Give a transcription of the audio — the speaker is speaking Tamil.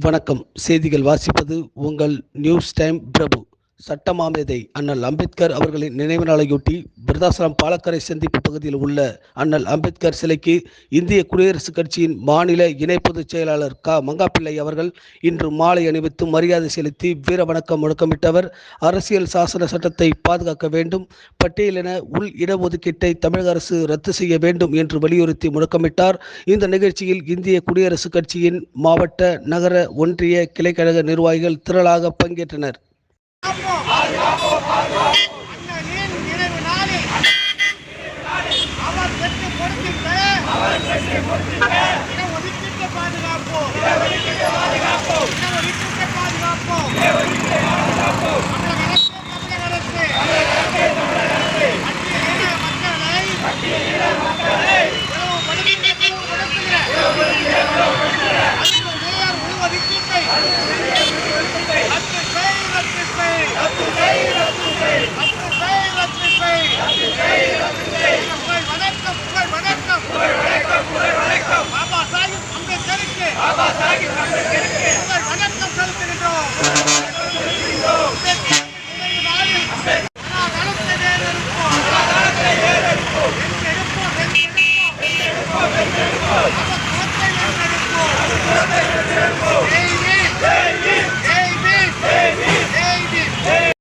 வணக்கம். செய்திகள் வாசிப்பது உங்கள் நியூஸ் டைம் பிரபு. சட்டமாமேதை அண்ணல் அம்பேத்கர் அவர்களின் நினைவு நாளையொட்டி விருதாசலம் பாலக்கரை சந்திப்பு பகுதியில் உள்ள அண்ணல் அம்பேத்கர் சிலைக்கு இந்திய குடியரசுக் கட்சியின் மாநில இணை பொதுச் செயலாளர் க. மங்காப்பிள்ளை அவர்கள் இன்று மாலை அணிவித்து மரியாதை செலுத்தி வீர வணக்கம் முழக்கமிட்டவர். அரசியல் சாசன சட்டத்தை பாதுகாக்க வேண்டும். பட்டியலின உள் இடஒதுக்கீட்டை தமிழக அரசு ரத்து செய்ய வேண்டும் என்று வலியுறுத்தி முழக்கமிட்டார். இந்த நிகழ்ச்சியில் இந்திய குடியரசுக் கட்சியின் மாவட்ட நகர ஒன்றிய கிளைக்கழக நிர்வாகிகள் திரளாக பங்கேற்றனர். அண்ணனின் நினைவு நாளில் அவர் பெற்றுக் கொடுக்கின்ற ஒதுக்கீட்டு பாதுகாப்பு आवाज